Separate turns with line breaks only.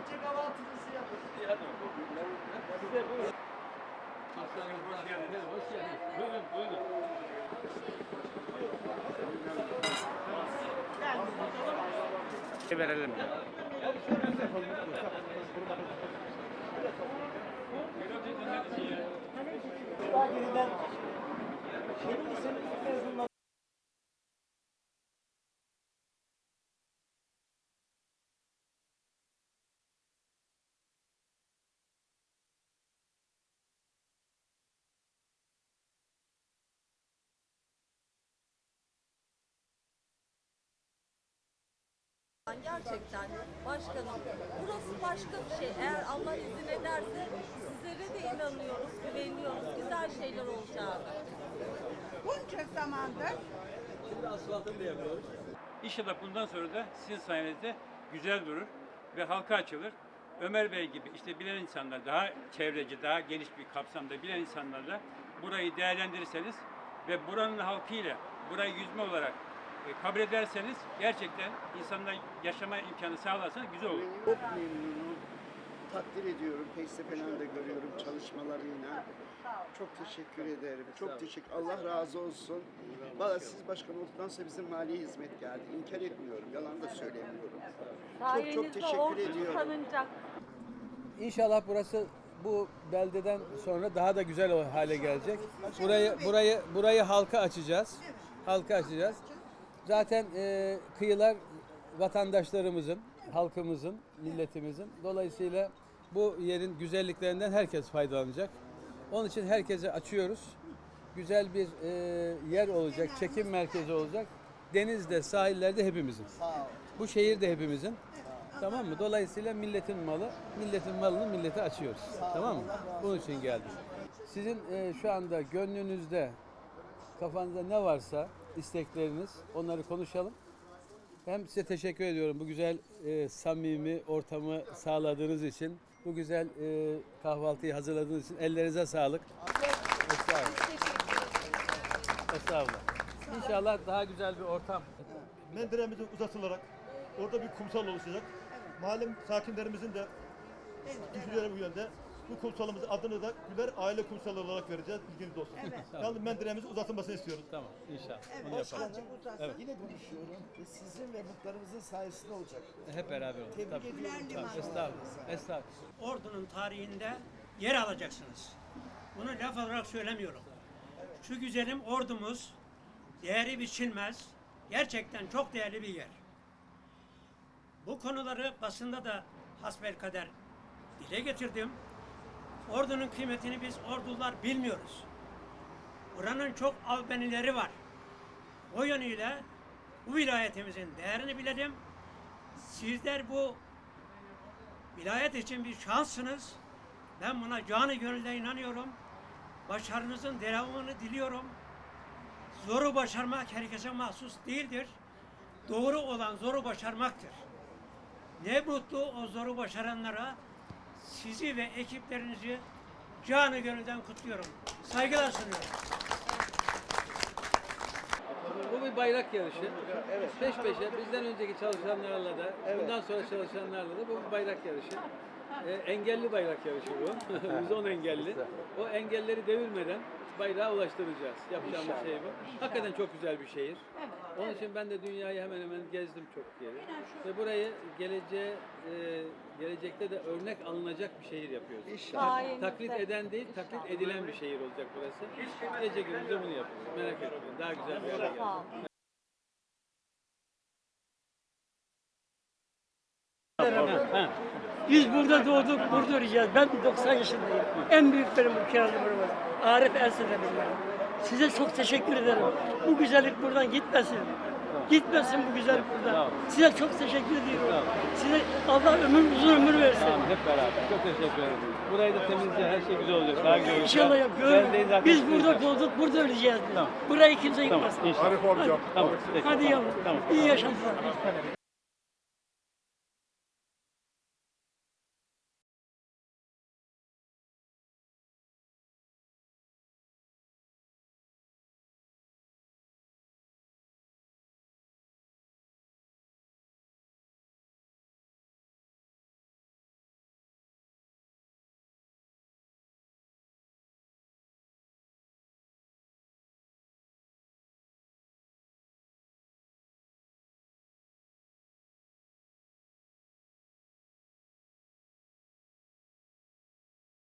önce kahvaltınızı yapın.
Size buyurun. Hastanemiz hoş geldiniz. Hoş geldiniz. Buyurun, buyurun. Verelim.
Daha geriden Şerif senin mezunlar.
Gerçekten başkanım burası başka bir şey. Eğer Allah izin ederse sizlere de inanıyoruz, güveniyoruz. Güzel şeyler olacağını.
Bunca zamandır
Şimdi asfaltını da yapıyoruz. İnşallah bundan sonra da sizin sayenizde güzel durur ve halka açılır. Ömer Bey gibi işte bilen insanlar, daha çevreci, daha geniş bir kapsamda bilen insanlarla burayı değerlendirirseniz ve buranın halkıyla burayı yüzme olarak kabul ederseniz gerçekten insanlar yaşama imkanı sağlarsanız güzel olur.
Çok memnunum. Takdir ediyorum. Falan da görüyorum çalışmalarıyla. Çok teşekkür ederim. Çok teşekkür. Allah razı olsun. Valla siz başkan olduktan sonra bizim mali hizmet geldi. İnkar etmiyorum. Yalan da söylemiyorum. Çok çok teşekkür ediyorum.
İnşallah burası bu beldeden sonra daha da güzel hale gelecek. Burayı burayı burayı halka açacağız. Halka açacağız. Zaten e, kıyılar vatandaşlarımızın, halkımızın, milletimizin. Dolayısıyla bu yerin güzelliklerinden herkes faydalanacak. Onun için herkese açıyoruz. Güzel bir e, yer olacak, çekim merkezi olacak. Denizde, sahillerde hepimizin. Bu şehir de hepimizin. Tamam mı? Dolayısıyla milletin malı, milletin malını millete açıyoruz. Tamam mı? Bunun için geldik. Sizin e, şu anda gönlünüzde, kafanızda ne varsa istekleriniz, onları konuşalım. Hem size teşekkür ediyorum bu güzel e, samimi ortamı sağladığınız için, bu güzel e, kahvaltıyı hazırladığınız için ellerinize sağlık. Estağfurullah. Estağfurullah. İnşallah daha güzel bir ortam
menderemizin uzatılarak orada bir kumsal oluşacak. Mahalle sakinlerimizin de düşünceleri bu yönde. Bu kumsalımızın adını da Güler Aile Kumsalı olarak vereceğiz. Bilginiz olsun. Yalnız menderemizin uzatılmasını istiyoruz.
Tamam inşallah. Bunu
evet,
yapalım.
azıcık uzasın.
Evet.
Yine konuşuyorum. ve Sizin ve muhtarımızın sayesinde olacak.
Hep beraber olalım.
Tebrik
Tabii.
ediyorum.
Tabii. Estağfurullah. Estağfurullah.
Ordu'nun tarihinde yer alacaksınız. Bunu laf olarak söylemiyorum. Şu güzelim ordumuz değeri biçilmez. Gerçekten çok değerli bir yer. Bu konuları basında da hasbelkader dile getirdim. Ordunun kıymetini biz ordular bilmiyoruz. Buranın çok albenileri var. O yönüyle bu vilayetimizin değerini bilelim. Sizler bu Vilayet için bir şanssınız. Ben buna canı gönülden inanıyorum. Başarınızın devamını diliyorum. Zoru başarmak herkese mahsus değildir. Doğru olan zoru başarmaktır. Ne mutlu o zoru başaranlara sizi ve ekiplerinizi canı gönülden kutluyorum. Saygılar sunuyorum.
Bu bir bayrak yarışı. Peş peşe bizden önceki çalışanlarla da, bundan sonra çalışanlarla da bu bir bayrak yarışı. Ee, engelli bayrak yarışı bu. 110 engelli. O engelleri devirmeden bayrağa ulaştıracağız. Yapacağımız şey bu. Hakikaten çok güzel bir şehir. Onun için ben de dünyayı hemen hemen gezdim çok yeri. Ve burayı geleceğe, e, gelecekte de örnek alınacak bir şehir yapıyoruz.
Sayenizde.
Taklit eden değil, taklit edilen bir şehir olacak burası. Gece gündüz de bunu yapıyoruz. Merak etmeyin. Daha güzel bir yere geldik.
Biz burada doğduk, burada öleceğiz. Ben 90 yaşındayım. En büyüklerim bu buramız. Arif Ersin'e benim. Size çok teşekkür ederim. Bu güzellik buradan gitmesin. Gitmesin bu güzellik buradan. Size çok teşekkür ediyorum. Size Allah ömür uzun ömür versin.
Tamam hep beraber. Çok teşekkür ederim. Burayı da temizle her şey güzel olacak. Daha güzel olacak.
İnşallah ya.
Ben de zaten
Biz burada doğduk, burada öleceğiz.
Tamam.
Burayı kimse
Tamam
yıkmasın.
inşallah. Arif amcam. Tamam.
Hadi yavrum.
Tamam.
İyi yaşantılar.